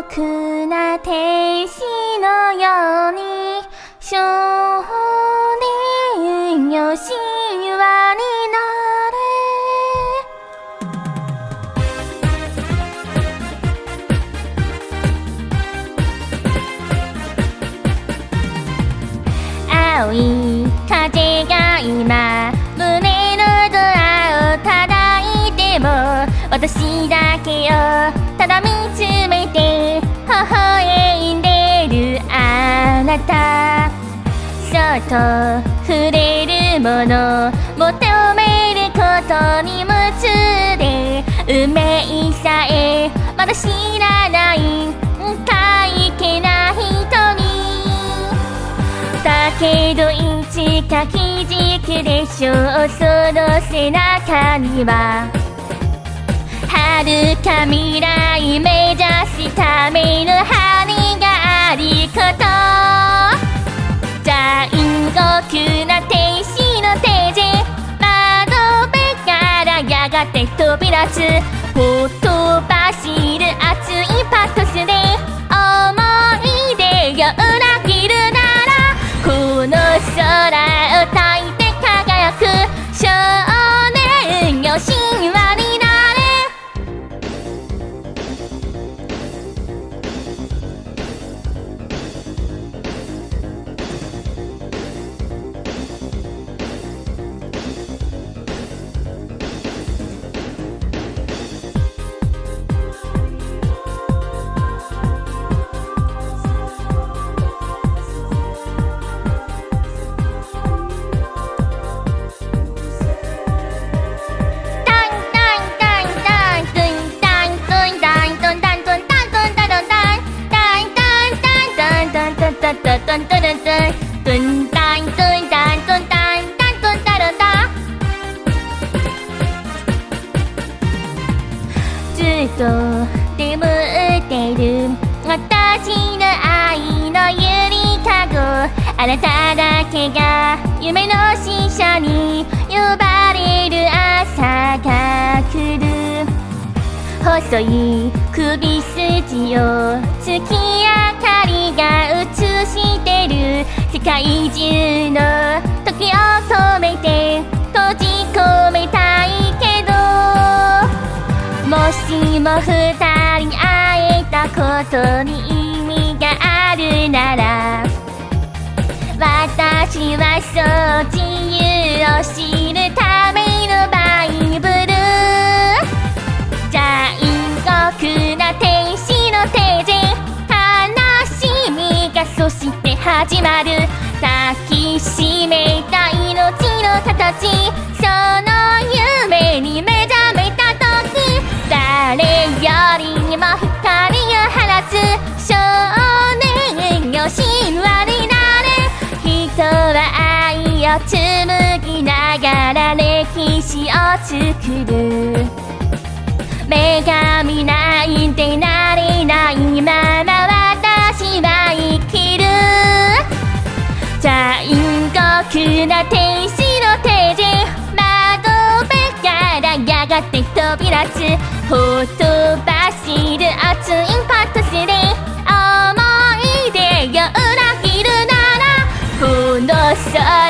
酷な天使のように少年よ神話になれ。青い風が今胸のドアを叩いても私だけをただ見つた。そっと触れるもの求めることに夢中で運命さえまだ知らないかいけな瞳だけどいつか気づくでしょうその背中には。遥か未来目指すための羽があること子齿眠ってる私の愛のゆりかごあなただけが夢の使者に呼ばれる朝が来る。細い首筋を月明かりが映してる。世界中のも二人会えたことに意味があるなら私はそう自由を知るためのバイブル。残酷な天使の手で悲しみがそして始まる。抱きしめた命の形。を紡ぎながら歴史を作る。女神なんてなりないまま私は生きる。残酷な天使の手で窓辺からやがて飛び出すほとばしる熱いパトスで。思い出よ裏切るならこの空